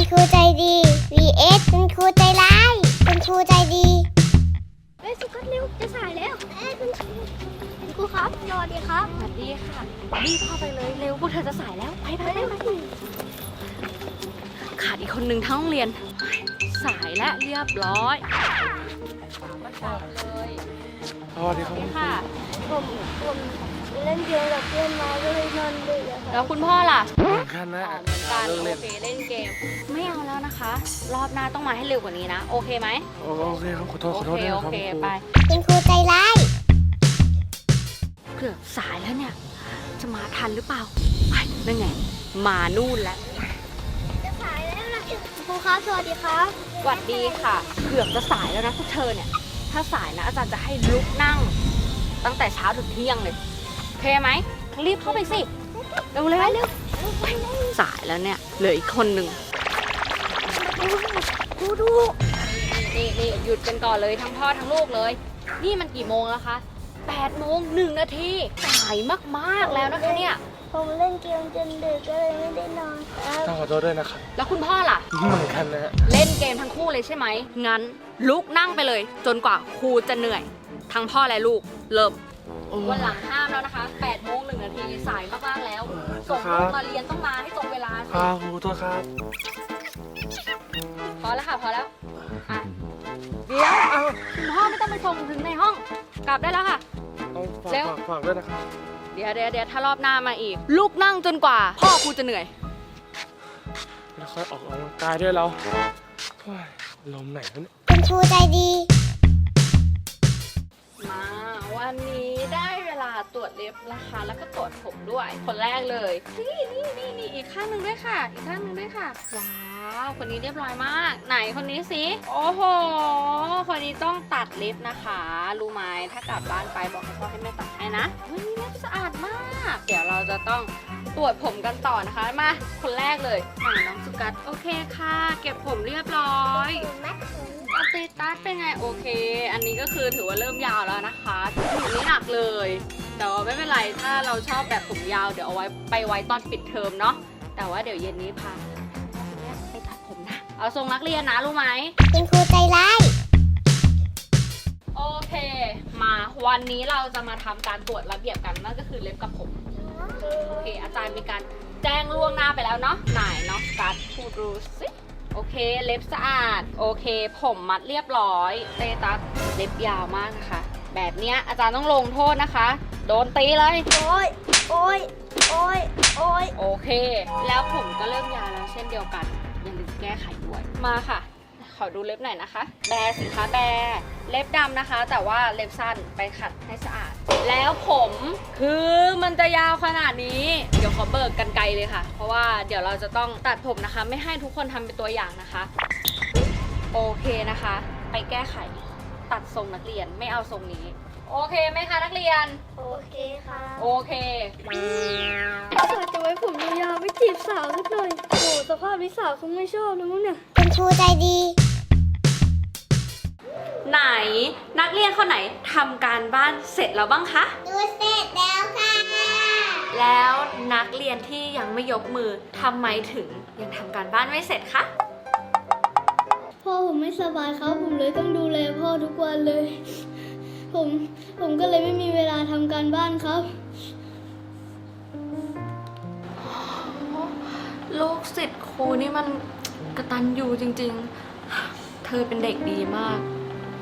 คุณครูใจดี vs คุณครูใจร้าย คุณครูใจดีเฮ้ยสุกัดเร็วจะสายแล้วเอ้ยคุณครูคุณครูครับสวัสดีครับสวัสดีค่ะรีบเข้าไปเลยเร็วพวกเธอจะสายแล้วไปไปไปไปขาดอีกคนหนึ่งทั้งโรงเรียน สายและเรียบร้อยประจำเลยสวัสดีครับนี่ค่ะผมผม เล่นเกมกับเพื่อนมาก็เลยนอนดึกอะครับแล้วคุณพ่อล่ะเหมือนกันนะอ๋อเหมือนกันเลิกโอเล่นเคเล่นเกม ไม่เอาแล้วนะคะ รอบหน้าต้องมาให้เร็วกว่านี้นะ โอเคไหมโอโอเคครับขอโทษโอขอโทษเคด้วยโอนะครับเคครู ไปคุณครูใจร้าย เกือบสายแล้วเนี่ย จะมาทันหรือเปล่าไปนั่นไง มานู่นแล้วจะสายแล้วนะคุณครูครับสวัสดีครับสวัสดีค่ะ เกือบจะสายแล้วนะพวกเธอเนี่ย ถ้าสายนะอาจารย์จะให้ลุกนั่ง ตั้งแต่เช้าถึงเที่ยงเลยโอ เคไหมรีบเข้าไปสิเร็วเลยเร็วสายแล้วเนี่ยเหลืออีกคนหนึ่งครูดูนี่นี่หยุดกันก่อนเลยทั้งพ่อทั้งลูกเลย นี่มันกี่โมงแล้วคะ8โมงหนึ่งนาทีสายมากๆแล้วนะคะเนี่ยผมเล่นเกมจนดึกก็เลยไม่ได้นอนครับต้องขอโทษด้วยนะครับ แล้วคุณพ่อล่ะเหมือนกันนะฮะเล่นเกมทั้งคู่เลยใช่ไหมงั้นลุกนั่งไปเลย จนกว่าครูจะเหนื่อย ทั้งพ่อและลูกเริ่ม วันหลังห้ามแล้วนะคะ8โมงหนึ่งนาทีสายมากๆแล้ว ส่งลูกมาเรียนต้องมาให้ตรงเวลาสิครับครูโทษครับ พอแล้วค่ะพอแล้วอะเดี๋ยวคุณพ่อไม่ต้องไปส่งถึงในห้อง กลับได้แล้วค่ะต้องฝากเร็วฝากฝากด้วยนะครับ เดี๋ยวเดี๋ยวเดี๋ยวถ้ารอบหน้ามาอีก ลูกนั่งจนกว่า พ่อครูจะเหนื่อย แล้วค่อยออกกำลังกายด้วยเราโอ้ยลมไหนวะเนี่ย คุณครูใจดีมา วันนี้ได้เวลาตรวจเล็บนะคะแล้วก็ตรวจผมด้วย คนแรกเลย นี่นี่นี่นี่อีกข้างหนึ่งด้วยค่ะ อีกข้างหนึ่งด้วยค่ะ ว้าวคนนี้เรียบร้อยมาก ไหนคนนี้สิโอ้โห คนนี้ต้องตัดเล็บนะคะ รู้ไหมถ้ากลับบ้านไปบอกให้พ่อให้แม่ตัดให้นะวันนี้เล็บสะอาดมาก เดี๋ยวเราจะต้องตรวจผมกันต่อนะคะมาคนแรกเลยน้องสุกัสโอเคค่ะ เก็บผมเรียบร้อยส เตตัสเป็นไงโอเค อันนี้ก็คือถือว่าเริ่มยาวแล้วนะคะถือไม่หนักเลย แต่ว่าไม่เป็นไร ถ้าเราชอบแบบผมยาวเดี๋ยวเอาไว้ไปไว้ตอนปิดเทอมเนาะ แต่ว่าเดี๋ยวเย็นนี้พาไปตัดผมนะ เอาทรงนักเรียนนะรู้ไหมคุณครูใจร้ายโอเค มาวันนี้เราจะมาทำการตรวจระเบียบกันนั่นก็คือเล็บกับผม โอเค อาจารย์มีการแจ้งล่วงหน้าไปแล้วเนาะไหนเนาะการพูดดูสิ โอเค เล็บสะอาด โอเค ผมมัดเรียบร้อยเตตัสเล็บยาวมากนะคะ แบบเนี้ยอาจารย์ต้องลงโทษนะคะ โดนตีเลย โอ้ย โอ้ย โอ้ย โอ้ย โอเค แล้วผมก็เริ่มยาวแล้วเช่นเดียวกัน อย่าลืมแก้ไขด้วย มาค่ะ ขอดูเล็บหน่อยนะคะ แบร์สิคะแบร์เล็บดำนะคะ แต่ว่าเล็บสั้นไปขัดให้สะอาด แล้วผมคือ มันจะยาวขนาดนี้ เดี๋ยวขอเบิกกันไกลเลยค่ะ เพราะว่าเดี๋ยวเราจะต้องตัดผมนะคะ ไม่ให้ทุกคนทำเป็นตัวอย่างนะคะ โอเคนะคะ ไปแก้ไข ตัดทรงนักเรียนไม่เอาทรงนี้ โอเคไหมคะนักเรียน โอเคค่ะ โอเคถ้าเกิดจะไว้ผมยาวๆไปจีบสาวสักหน่อยโอ้สภาพนี้สาวคงไม่ชอบนะมั้งเนี่ยคุณครูใจดีไหนนักเรียนคนไหนทำการบ้านเสร็จแล้วบ้างคะ ดูเสร็จแล้วค่ะ แล้วนักเรียนที่ยังไม่ยกมือทำไมถึงยังทำการบ้านไม่เสร็จคะพ่อผมไม่สบายครับผมเลยต้องดูแลพ่อทุกวันเลย ผมผมก็เลยไม่มีเวลาทำการบ้านครับ ลูกศิษย์ครูนี่มันกระตันอยู่จริง ๆ เธอเป็นเด็กดีมาก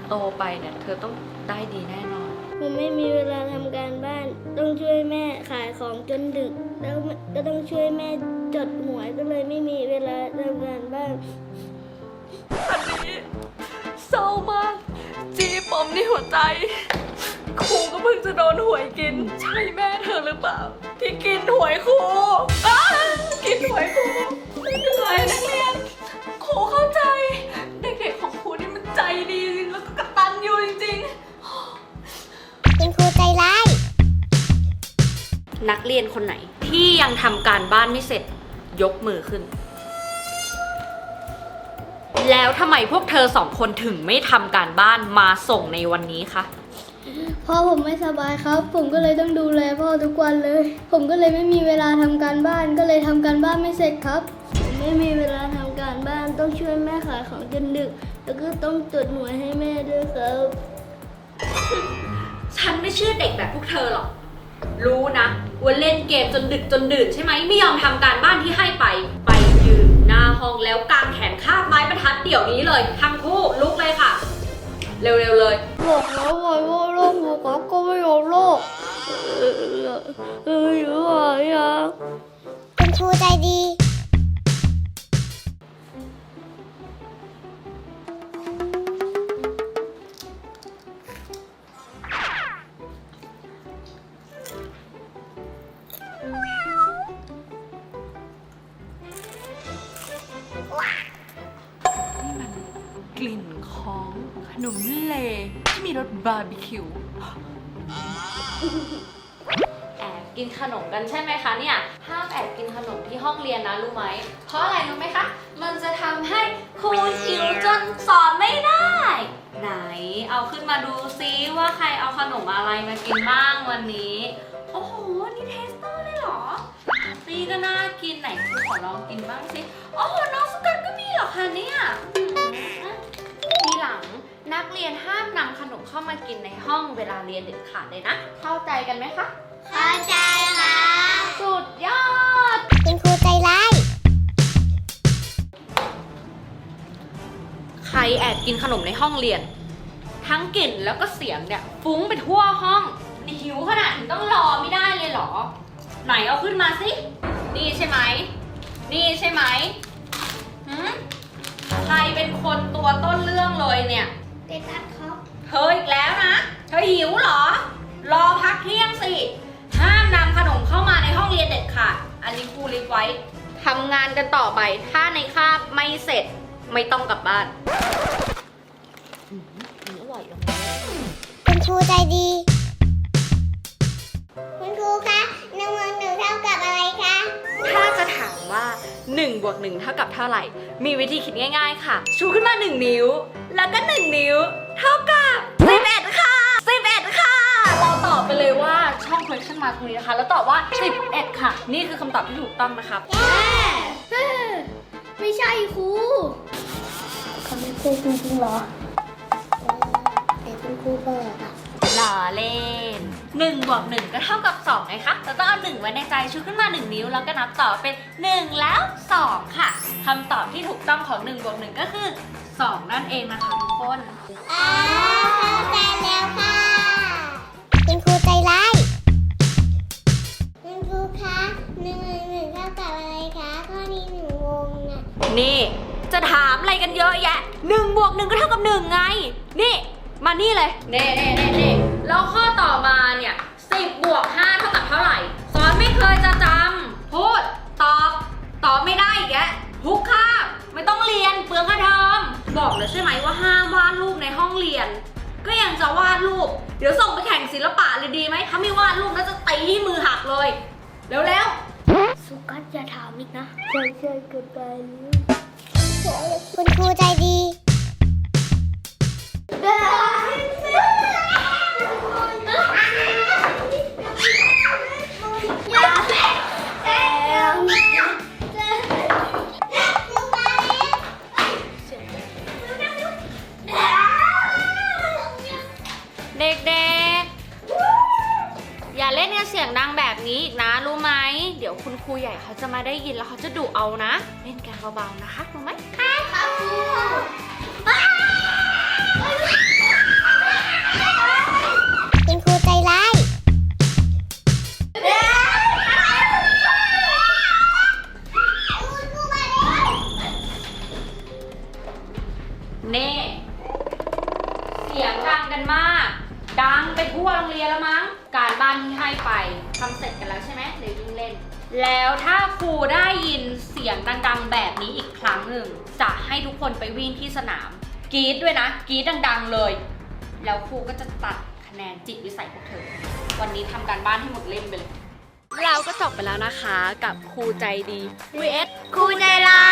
โตไปเนี่ย เธอต้องได้ดีแน่นอน ผมไม่มีเวลาทำการบ้าน ต้องช่วยแม่ขายของจนดึก แล้วก็ต้องช่วยแม่จดหวยก็เลยไม่มีเวลาทำการบ้านอันนี้เศร้ามาก จีปมในหัวใจครูก็เพิ่งจะโดนหวยกิน ใช่แม่เธอหรือเปล่า ที่กินหวยครูกินหวยครูไม่เป็นไรนัก นักเรียนคนไหน ที่ยังทำการบ้านไม่เสร็จยกมือขึ้น แล้วทำไมพวกเธอสองคนถึงไม่ทำการบ้านมาส่งในวันนี้คะ พ่อผมไม่สบายครับ ผมก็เลยต้องดูแลพ่อทุกวันเลย ผมก็เลยไม่มีเวลาทำการบ้าน ก็เลยทำการบ้านไม่เสร็จครับ ผมไม่มีเวลาทำการบ้านต้องช่วยแม่ขายของจนดึก แล้วก็ต้องจดหวยให้แม่ด้วยครับ ฉันไม่เชื่อเด็กแบบพวกเธอหรอก รู้นะว่าเล่นเกมจนดึกจนดื่นใช่ไหมไม่ยอมทำการบ้านที่ให้ไป ไปยืนหน้าห้องแล้วกางแขนคาบไม้บรรทัดเดี๋ยวนี้เลยทั้งคู่ลุกเลยค่ะ เร็วๆเลย บอกแล้วไงว่าโลกบอกว่าก็ไม่ยอมโลกเออเอออยู่ไหนอะคุณครูใจดี ของขนมเลที่มีรสบาร์บีคิว แอบกินขนมกันใช่ไหมคะเนี่ย ห้ามแอบกินขนมที่ห้องเรียนนะรู้ไหม เพราะอะไรรู้ไหมคะ มันจะทำให้ครูหิวจนสอนไม่ได้ ไหนเอาขึ้นมาดูซิว่าใครเอาขนมอะไรมากินบ้างวันนี้ โอ้โห นี่เทสเตอร์เลยเหรอนี่ก็น่ากินไหนครูขอลองกินบ้างสิ โอ้โห น้องสกัดก็มีเหรอคะเนี่ยอืมทีหลัง นักเรียนห้ามนำขนมเข้ามากินในห้องเวลาเรียนเด็ดขาดเลยนะ เข้าใจกันไหมคะ เข้าใจค่ะ สุดยอดคุณครูใจร้าย ใครแอบกินขนมในห้องเรียน ทั้งกลิ่นแล้วก็เสียงเนี่ย ฟุ้งไปทั่วห้อง นี่หิวขนาดถึงต้องรอไม่ได้เลยเหรอ ไหนเอาขึ้นมาสิ นี่ใช่ไหม นี่ใช่ไหมหืมใครเป็นคนตัวต้นเรื่องเลยเนี่ย เด็กครับเธออีกแล้วนะ เธอหิวเหรอ รอพักเที่ยงสิ ห้ามนำขนมเข้ามาในห้องเรียนเด็ดขาด อันนี้ครูรีไว้ทำงานกันต่อไป ถ้าในคาบไม่เสร็จไม่ต้องกลับบ้านอืมอันนี้อร่อยจังเลยคุณครูใจดี ถ้าจะถามว่า1บวก1เท่ากับเท่าไหร่ มีวิธีคิดง่าย ๆ ค่ะ ชูขึ้นมา 1 นิ้ว แล้วก็ 1 นิ้ว เท่ากับ11ค่ะ11ค่ะ เราตอบไปเลยว่าช่อง question mark ตรงนี้นะคะ แล้วตอบว่า11ค่ะ นี่คือคำตอบที่ถูกต้องนะครับไม่ใช่ครูเขาไม่ใช่จริงๆหรอแต่คุณครูบอกอะหล่ อเล่น1บวก1ก็เท่ากับ2ไงคะเราต้องเอา 1 ไว้ในใจชูขึ้นมา 1 นิ้ว แล้วก็นับต่อเป็น 1 แล้ว 2 ค่ะคำตอบที่ถูกต้องของ1บวก1ก็คือ 2 นั่นเองนะคะทุกคนอ่าเข้าใจแล้วค่ะคุณครูใจร้ายคุณครูคะหนึ่งบวกหนึ่งเท่ากับอะไรคะข้อนี้หนูงงอะนี่จะถามอะไรกันเยอะแยะ1บวก1ก็เท่ากับ1ไง นี่ มานี่เลยเน่เน่เน่เน่ แล้วข้อต่อมาเนี่ย10บวก5เท่ากับเท่าไหร่ สอนไม่เคยจะจำพูดตอบตอบไม่ได้อีกแกทุกคาบไม่ต้องเรียนเปลืองค่าเทอมบอกแล้วใช่ไหมว่าห้ามวาดรูปในห้องเรียน ก็ยังจะวาดรูป เดี๋ยวส่งไปแข่งศิลปะเลยดีไหมถ้าไม่วาดรูปน่าจะตีให้มือหักเลยเร็วๆสุกัสอย่าถามอีกนะใช่ใช่เกิดไปแล้วคุณครูใจ เด็กๆ อย่าเล่นกันเสียงดังแบบนี้อีกนะรู้ไหม เดี๋ยวคุณครูใหญ่เขาจะมาได้ยินแล้วเขาจะดุเอานะ เล่นกันเบาๆนะคะรู้ไหมคุณค เสียงดังๆแบบนี้อีกครั้งหนึ่ง จะให้ทุกคนไปวิ่งที่สนามกรี๊ดด้วยนะกรี๊ดดัง ๆ เลย แล้วครูก็จะตัดคะแนนจิตวิสัยพวกเธอ วันนี้ทำการบ้านให้หมดเล่มไปเลย เราก็จบไปแล้วนะคะกับครูใจดี vs ครูใจร้า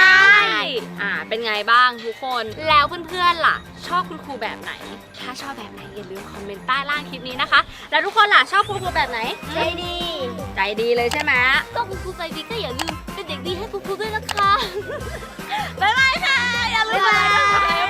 ยอ่า เป็นไงบ้างทุกคน แล้วเพื่อนๆล่ะ ชอบคุณครูแบบไหน ถ้าชอบแบบไหนอย่าลืมคอมเมนต์ใต้ล่างคลิปนี้นะคะ แล้วทุกคนล่ะชอบคุณครูแบบไหน ใจดี ใจดีเลยใช่ไหมก็คุณครูใจดีก็อย่าลืม เป็นเด็กดีให้คุณครูด้วยนะคะ บ๊ายบายค่ะ อย่าลืมมา